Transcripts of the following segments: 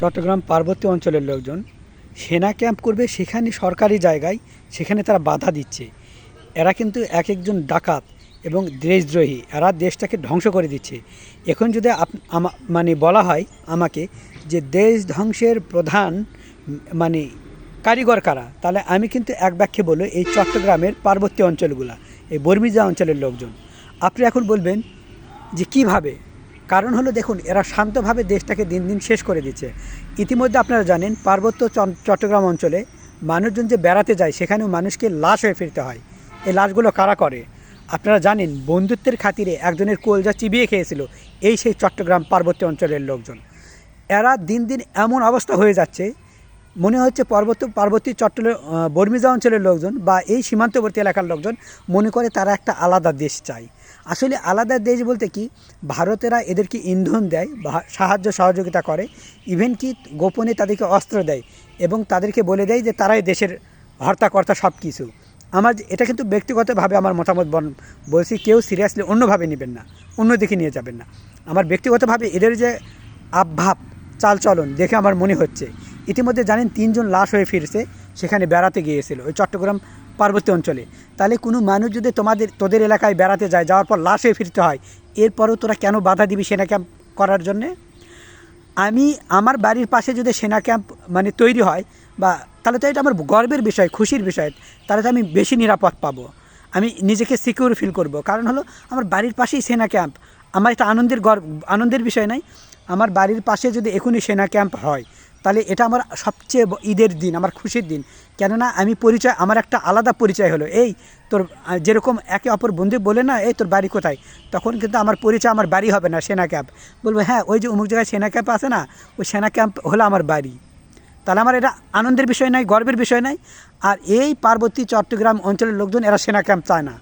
চট্টগ্রাম পার্বত্য অঞ্চলের লোকজন সেনা ক্যাম্প করবে সেখানে সরকারি জায়গায়, সেখানে তারা বাধা দিচ্ছে। এরা কিন্তু এক একজন ডাকাত এবং দেশদ্রোহী। এরা দেশটাকে ধ্বংস করে দিচ্ছে। এখন যদি মানে বলা হয় আমাকে যে দেশ ধ্বংসের প্রধান মানে কারিগর কারা, তাহলে আমি কিন্তু এক ব্যাখ্যে বলব, এই চট্টগ্রামের পার্বত্য অঞ্চলগুলা, এই বর্মিজা অঞ্চলের লোকজন। আপনি এখন বলবেন যে কীভাবে? কারণ হলো দেখুন, এরা শান্তভাবে দেশটাকে দিন দিন শেষ করে দিচ্ছে। ইতিমধ্যে আপনারা জানেন, পার্বত্য চট্টগ্রাম অঞ্চলে মানুষজন যে বেড়াতে যায়, সেখানেও মানুষকে লাশ হয়ে ফিরতে হয়। এই লাশগুলো কারা করে? আপনারা জানেন, বন্ধুত্বের খাতিরে একজনের কোলজা চিবিয়ে খেয়েছিল এই সেই চট্টগ্রাম পার্বত্য অঞ্চলের লোকজন। এরা দিন দিন এমন অবস্থা হয়ে যাচ্ছে, মনে হচ্ছে পর্বত পার্বতী চট্টলের বর্মিজা অঞ্চলের লোকজন বা এই সীমান্তবর্তী এলাকার লোকজন মনে করে তারা একটা আলাদা দেশ চায়। আসলে আলাদা দেশ বলতে কি, ভারতেরা এদেরকে ইন্ধন দেয় সাহায্য সহযোগিতা করে ইভেন কি গোপনে তাদেরকে অস্ত্র দেয় এবং তাদেরকে বলে দেয় যে তারাই দেশের হর্তাকর্তা সব কিছু আমার এটা কিন্তু ব্যক্তিগতভাবে আমার মতামত বলছি কেউ সিরিয়াসলি অন্যভাবে নেবেন না, অন্যদিকে নিয়ে যাবেন না। আমার ব্যক্তিগতভাবে এদের যে আবভাব, চালচলন দেখে আমার মনে হচ্ছে, ইতিমধ্যে জানেন তিনজন লাশ হয়ে ফিরছে, সেখানে বেড়াতে গিয়েছিল। ওই চট্টগ্রাম পার্বত্য অঞ্চলে। তাহলে কোনো মানুষ যদি তোমাদের, তোদের এলাকায় বেড়াতে যায়, যাওয়ার পর লাশে ফিরতে হয়, এরপরও তোরা কেন বাধা দিবি সেনা ক্যাম্প করার জন্যে? আমি আমার বাড়ির পাশে যদি সেনা ক্যাম্প মানে তৈরি হয় বা, তাহলে তো এটা আমার গর্বের বিষয়, খুশির বিষয়, তাহলে তো আমি বেশি নিরাপদ পাবো। আমি নিজেকে সিকিউর ফিল করব। কারণ হলো, আমার বাড়ির পাশেই সেনা ক্যাম্প। আমার এটা আনন্দের গর্ব, আনন্দের বিষয় নাই। আমার বাড়ির পাশে যদি এখনই সেনা ক্যাম্প হয়, তাহলে এটা আমার সবচেয়ে ঈদের দিন, আমার খুশির দিন। কেননা আমি পরিচয়, আমার একটা আলাদা পরিচয় হলো। এই তোর যেরকম একে অপর বন্ধু বলে না, এই তোর বাড়ি কোথায়? তখন কিন্তু আমার পরিচয় আমার বাড়ি হবে না, সেনা ক্যাম্প। বলব হ্যাঁ ওই যে অমুক জায়গায় সেনা ক্যাম্প আছে না, ওই সেনা ক্যাম্প হলো আমার বাড়ি। তাহলে আমার এটা আনন্দের বিষয় নয় গর্বের বিষয় নয় আর এই পার্বতী, চট্টগ্রাম অঞ্চলের লোকজন, এরা সেনা ক্যাম্প চায় না।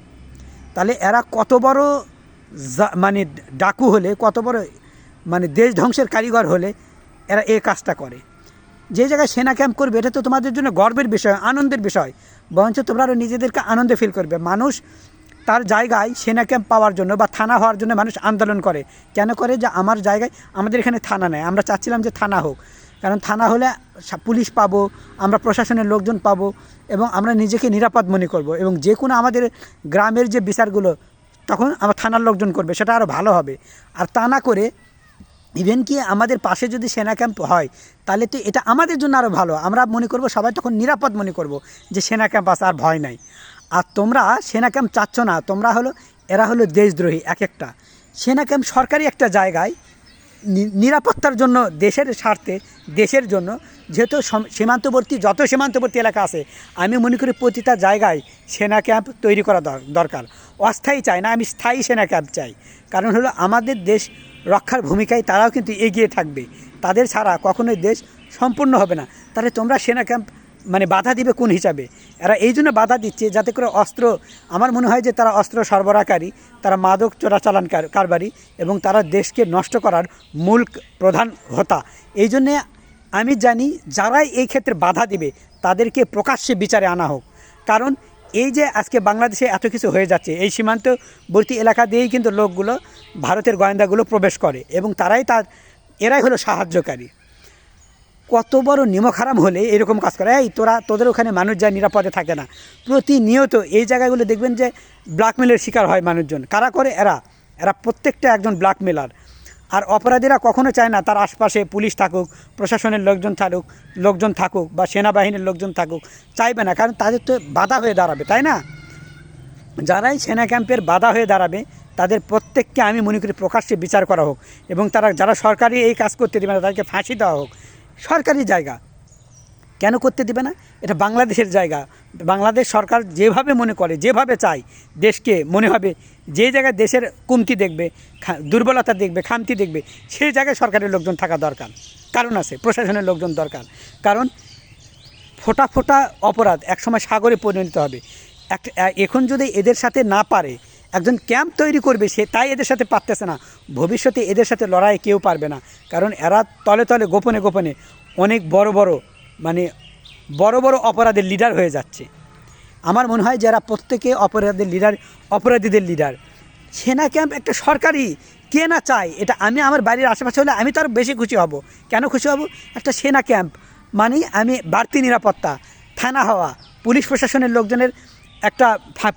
তাহলে এরা কত বড় মানে ডাকু হলে, কত বড় মানে দেশ ধ্বংসের কারিগর হলে, এরা এই কাজটা করে। যে জায়গায় সেনা ক্যাম্প করবে, এটা তো তোমাদের জন্য গর্বের বিষয়, আনন্দের বিষয়। বরঞ্চ তোমরা আরও নিজেদেরকে আনন্দে ফিল করবে। মানুষ তার জায়গায় সেনা ক্যাম্প পাওয়ার জন্য বা থানা হওয়ার জন্য মানুষ আন্দোলন করে। কেন করে? যে আমার জায়গায় আমাদের এখানে থানা নেয় আমরা চাচ্ছিলাম যে থানা হোক। কারণ থানা হলে পুলিশ পাবো, আমরা প্রশাসনের লোকজন পাবো এবং আমরা নিজেকে নিরাপদ মনে করব এবং যে কোনো আমাদের গ্রামের যে বিচারগুলো, তখন আমার থানার লোকজন করবে, সেটা আরও ভালো হবে। আর তা না করে ইভেন কি আমাদের পাশে যদি সেনা ক্যাম্প হয়, তাহলে তো এটা আমাদের জন্য আরও ভালো। আমরা মনে করব সবাই তখন নিরাপদ মনে করব যে সেনা ক্যাম্প আছে, আর ভয় নাই। আর তোমরা সেনা ক্যাম্প চাচ্ছ না, তোমরা হলো, এরা হলো দেশদ্রোহী এক একটা। সেনা ক্যাম্প সরকারি একটা জায়গায় নিরাপত্তার জন্য, দেশের স্বার্থে, দেশের জন্য যেহেতু সীমান্তবর্তী, যত সীমান্তবর্তী এলাকা আছে, আমি মনে করি প্রতিটা জায়গায় সেনা ক্যাম্প তৈরি করা দর- দরকার। অস্থায়ী চাই না, আমি স্থায়ী সেনা ক্যাম্প চাই। কারণ হলো আমাদের দেশ রক্ষার ভূমিকায় তারাও কিন্তু এগিয়ে থাকবে। তাদের ছাড়া কখনোই দেশ সম্পূর্ণ হবে না। তাহলে তোমরা সেনা ক্যাম্প মানে বাধা দিবে কোন হিসাবে? এরা এই জন্য বাধা দিচ্ছে যাতে করে অস্ত্র, আমার মনে হয় যে তারা অস্ত্র সরবরাহকারী, তারা মাদক চোরাচালান কার- কারবারি এবং তারা দেশকে নষ্ট করার মূল প্রধান হোতা। এই জন্যে আমি জানি যারাই এই ক্ষেত্রে বাধা দিবে, তাদেরকে প্রকাশ্যে বিচারে আনা হোক। কারণ এই যে আজকে বাংলাদেশে এত কিছু হয়ে যাচ্ছে, এই সীমান্তবর্তী এলাকা দিয়েই কিন্তু লোকগুলো ভারতের গোয়েন্দাগুলো প্রবেশ করে এবং তারাই তার, এরাই হলো সাহায্যকারী। কত বড় নিমক হারাম হলে এরকম কাজ করে, এই, তোরা, তোদের ওখানে মানুষ যায়, নিরাপদে থাকে না। প্রতিনিয়ত এই জায়গাগুলো দেখবেন যে ব্ল্যাকমেলের শিকার হয় মানুষজন। কারা করে? এরা এরা প্রত্যেকটা একজন ব্ল্যাকমেলার আর অপরাধীরা কখনো চায় না তার আশপাশে পুলিশ থাকুক, প্রশাসনের লোকজন থাকুক লোকজন থাকুক বা সেনাবাহিনীর লোকজন থাকুক, চাইবে না। কারণ তাদের তো বাধা হয়ে দাঁড়াবে, তাই না? যারাই সেনা ক্যাম্পের বাধা হয়ে দাঁড়াবে, তাদের প্রত্যেককে আমি মনে করি প্রকাশ্যে বিচার করা হোক এবং তারা, যারা সরকারি এই কাজ করতে দেবে না, তাদেরকে ফাঁসি দেওয়া হোক। সরকারি জায়গা। কেন করতে দেবে না? এটা বাংলাদেশের জায়গা। বাংলাদেশ সরকার যেভাবে মনে করে, যেভাবে চায়, দেশকে মনে হবে, যে জায়গায় দেশের কমতি দেখবে দুর্বলতা দেখবে, খামতি দেখবে, সেই জায়গায় সরকারের লোকজন থাকা দরকার। কারণ আছে, প্রশাসনের লোকজন দরকার। কারণ ফোটা ফোটা অপরাধ একসময় সাগরে পরিণত হবে। এক এখন যদি এদের সাথে না পারে, একজন ক্যাম্প তৈরি করবে সে, তাই এদের সাথে পারতেছে না। ভবিষ্যতে এদের সাথে লড়াই কেউ পারবে না। কারণ এরা তলে তলে, গোপনে গোপনে অনেক বড় বড় মানে বড় বড় অপরাধের লিডার হয়ে যাচ্ছে। আমার মনে হয় যারা প্রত্যেকে অপরাধের লিডার অপরাধীদের লিডার সেনা ক্যাম্প একটা সরকারি কে না চায়, এটা আমি আমার বাড়ির আশেপাশে হলে আমি তার বেশি খুশি হব। কেন খুশি হব? একটা সেনা ক্যাম্প মানে আমি বাড়তি নিরাপত্তা, থানা হওয়া, পুলিশ প্রশাসনের লোকজনের একটা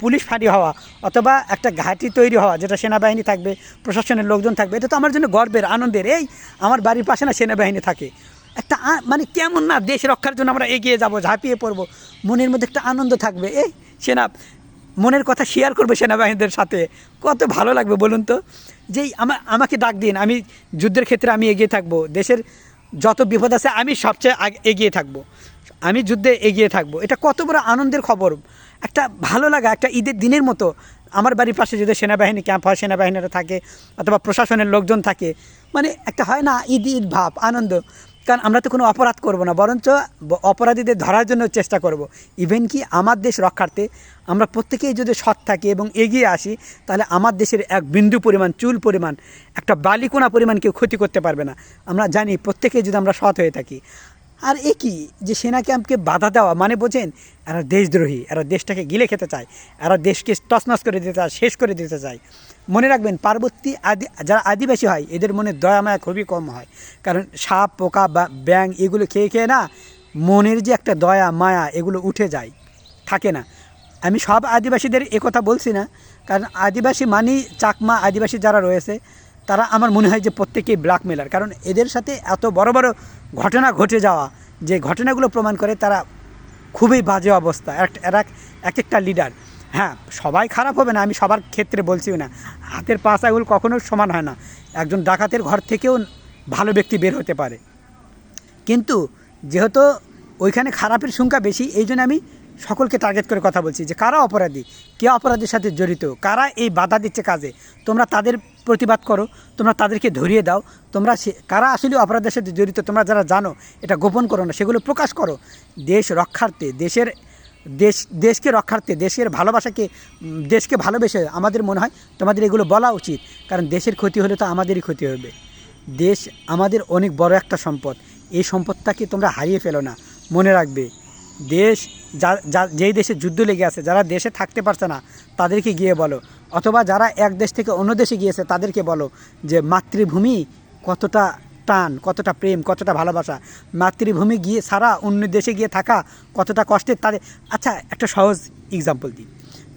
পুলিশ ফাঁড়ি হওয়া, অথবা একটা ঘাঁটি তৈরি হওয়া, যেটা সেনাবাহিনী থাকবে, প্রশাসনের লোকজন থাকবে, এটা তো আমার জন্য গর্বের, আনন্দের। এই আমার বাড়ির পাশে না সেনাবাহিনী থাকে। একটা মানে কেমন না দেশ রক্ষার জন্য আমরা এগিয়ে যাব, ঝাঁপিয়ে পড়ব। মনের মধ্যে একটা আনন্দ থাকবে। এই সেনা মনের কথা শেয়ার করবে সেনাবাহিনীদের সাথে। কত ভালো লাগবে, বলুন তো। যেই আমা আমাকে ডাক দিন, আমি যুদ্ধের ক্ষেত্রে আমি এগিয়ে থাকব। দেশের যত বিপদ আছে, আমি সবচেয়ে এগিয়ে থাকব। আমি যুদ্ধে এগিয়ে থাকব। এটা কত বড় আনন্দের খবর। একটা ভালো লাগা, একটা ঈদের দিনের মতো আমার বাড়ির পাশে যদি সেনাবাহিনী, ক্যাম্প হয়, সেনাবাহিনীরা থাকে, অথবা প্রশাসনের লোকজন থাকে মানে একটা হয় না, ঈদ ঈদ ভাব, আনন্দ। কারণ আমরা তো কোনো অপরাধ করব না, বরঞ্চ অপরাধীদের ধরার জন্য চেষ্টা করব। ইভেন কি আমার দেশ রক্ষার্থে আমরা প্রত্যেকেই যদি সৎ থাকি এবং এগিয়ে আসি, তাহলে আমার দেশের এক বিন্দু পরিমাণ, চুল পরিমাণ, একটা বালিকোনা পরিমাণ কেউ ক্ষতি করতে পারবে না। আমরা জানি প্রত্যেকেই যদি আমরা সৎ হয়ে থাকি। আর এ কি যে সেনা ক্যাম্পকে বাধা দেওয়া মানে বোঝেন এরা দেশদ্রোহী, এরা দেশটাকে গিলে খেতে চায়, এরা দেশকে তছনছ করে দিতে চায়, শেষ করে দিতে চায়। মনে রাখবেন, পার্বতী আদি যারা আদিবাসী হয়, এদের মনে দয়া মায়া খুবই কম হয়। কারণ সাপ, পোকা বা ব্যাং এগুলো খেয়ে খেয়ে না মনের যে একটা দয়া, মায়া এগুলো উঠে যায়, থাকে না। আমি সব আদিবাসীদের কথা বলছি না, কারণ আদিবাসী মানি চাকমা আদিবাসী যারা রয়েছে তারা আমার মনে হয় যে প্রত্যেকেই ব্ল্যাকমেলার। কারণ এদের সাথে এত বড় বড় ঘটনা ঘটে যাওয়া, যে ঘটনাগুলো প্রমাণ করে তারা খুবই বাজে অবস্থা। এক- এক একটা লিডার হ্যাঁ সবাই খারাপ হবে না, আমি সবার ক্ষেত্রে বলছিও না। হাতের পাঁচ আঙুল কখনো সমান হয় না। একজন ডাকাতের ঘর থেকেও ভালো ব্যক্তি বের হতে পারে। কিন্তু যেহেতু ওইখানে খারাপের সংখ্যা বেশি, এই জন্য আমি সকলকে টার্গেট করে কথা বলছি যে কারা অপরাধী, কে অপরাধীর সাথে জড়িত, কারা এই বাধা দিচ্ছে কাজে, তোমরা তাদের প্রতিবাদ করো, তোমরা তাদেরকে ধরিয়ে দাও, তোমরা কারা আসলে অপরাধের সাথে জড়িত, তোমরা যারা জানো, এটা গোপন করো না, সেগুলো প্রকাশ করো। দেশ রক্ষার্থে, দেশের, দেশ, দেশকে রক্ষার্থে, দেশের ভালোবাসাকে দেশকে ভালোবেসে আমাদের মনে হয় তোমাদের এগুলো বলা উচিত, কারণ দেশের ক্ষতি হলে তো আমাদেরই ক্ষতি হবে। দেশ আমাদের অনেক বড় একটা সম্পদ, এই সম্পদটাকে তোমরা হারিয়ে ফেলো না, মনে রাখবে। দেশ যা যেই দেশে যুদ্ধ লেগে আছে, যারা দেশে থাকতে পারছে না, তাদেরকে গিয়ে বলো। অথবা যারা এক দেশ থেকে অন্য দেশে গিয়েছে, তাদেরকে বলো যে, মাতৃভূমি কতটা টান, কতটা প্রেম, কতটা ভালোবাসা। মাতৃভূমি গিয়ে সারা অন্য দেশে গিয়ে থাকা কতটা কষ্টের তাদের আচ্ছা একটা সহজ এক্সাম্পল দিই।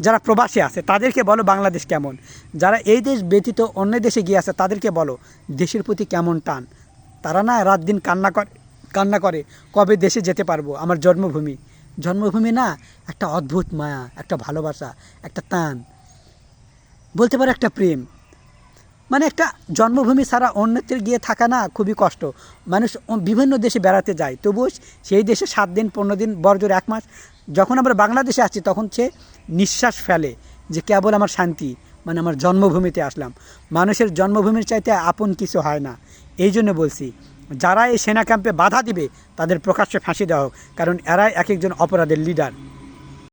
যারা প্রবাসী আছে, তাদেরকে বলো বাংলাদেশ কেমন। যারা এই দেশ ব্যতীত অন্য দেশে গিয়ে আছে, তাদেরকে বলো দেশের প্রতি কেমন টান। তারা না রাত দিন কান্না করে কান্না করে, কবে দেশে যেতে পারব? আমার জন্মভূমি। জন্মভূমি না, একটা অদ্ভুত মায়া, একটা ভালোবাসা, একটা টান। বলতে পারো একটা প্রেম। মানে একটা জন্মভূমি ছাড়া অন্যত্র গিয়ে থাকা না খুবই কষ্ট। মানুষ বিভিন্ন দেশে বেড়াতে যায়, তবুও সেই দেশে সাত দিন, পনেরো দিন বড়জোর এক মাস। যখন আমরা বাংলাদেশে আসছি, তখন সে নিঃশ্বাস ফেলে যে কেবল আমার শান্তি মানে আমার জন্মভূমিতে আসলাম। মানুষের জন্মভূমির চাইতে আপন কিছু হয় না। এই জন্য বলছি যারা এই সেনা ক্যাম্পে বাধা দিবে, তাদের প্রকাশ্যে ফাঁসি দেওয়া হোক। কারণ এরাই এক একজন অপরাধের লিডার